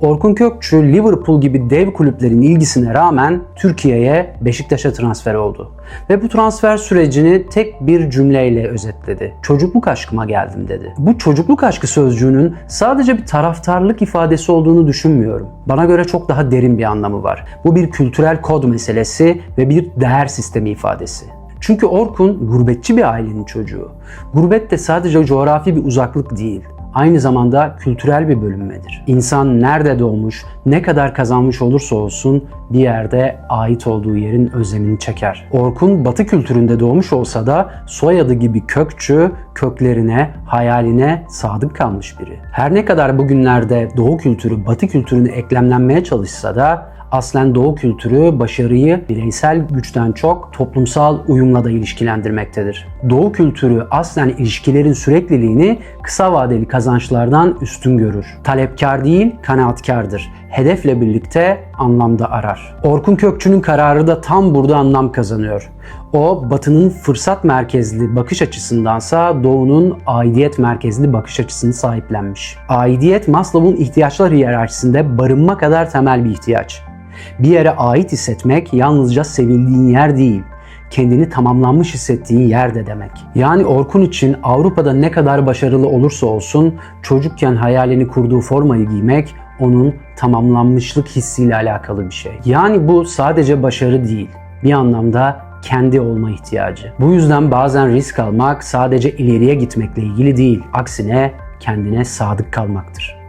Orkun Kökçü, Liverpool gibi dev kulüplerin ilgisine rağmen Türkiye'ye Beşiktaş'a transfer oldu. Ve bu transfer sürecini tek bir cümleyle özetledi. Çocukluk aşkıma geldim dedi. Bu çocukluk aşkı sözcüğünün sadece bir taraftarlık ifadesi olduğunu düşünmüyorum. Bana göre çok daha derin bir anlamı var. Bu bir kültürel kod meselesi ve bir değer sistemi ifadesi. Çünkü Orkun gurbetçi bir ailenin çocuğu. Gurbet de sadece coğrafi bir uzaklık değil aynı zamanda kültürel bir bölünmedir. İnsan nerede doğmuş, ne kadar kazanmış olursa olsun bir yerde ait olduğu yerin özlemini çeker. Orkun batı kültüründe doğmuş olsa da soyadı gibi kökçü, köklerine, hayaline sadık kalmış biri. Her ne kadar bugünlerde doğu kültürü batı kültürüne eklemlenmeye çalışsa da aslen doğu kültürü başarıyı bireysel güçten çok toplumsal uyumla da ilişkilendirmektedir. Doğu kültürü aslen ilişkilerin sürekliliğini kısa vadeli kazançlardan üstün görür. Talepkar değil, kanaatkardır. Hedefle birlikte anlamda arar. Orkun Kökçü'nün kararı da tam burada anlam kazanıyor. O batının fırsat merkezli bakış açısındansa doğunun aidiyet merkezli bakış açısını sahiplenmiş. Aidiyet Maslow'un ihtiyaçlar hiyerarşisinde barınma kadar temel bir ihtiyaç. Bir yere ait hissetmek yalnızca sevildiğin yer değil, kendini tamamlanmış hissettiğin yer de demek. Yani Orkun için Avrupa'da ne kadar başarılı olursa olsun çocukken hayalini kurduğu formayı giymek onun tamamlanmışlık hissiyle alakalı bir şey. Yani bu sadece başarı değil, bir anlamda kendi olma ihtiyacı. Bu yüzden bazen risk almak sadece ileriye gitmekle ilgili değil, aksine kendine sadık kalmaktır.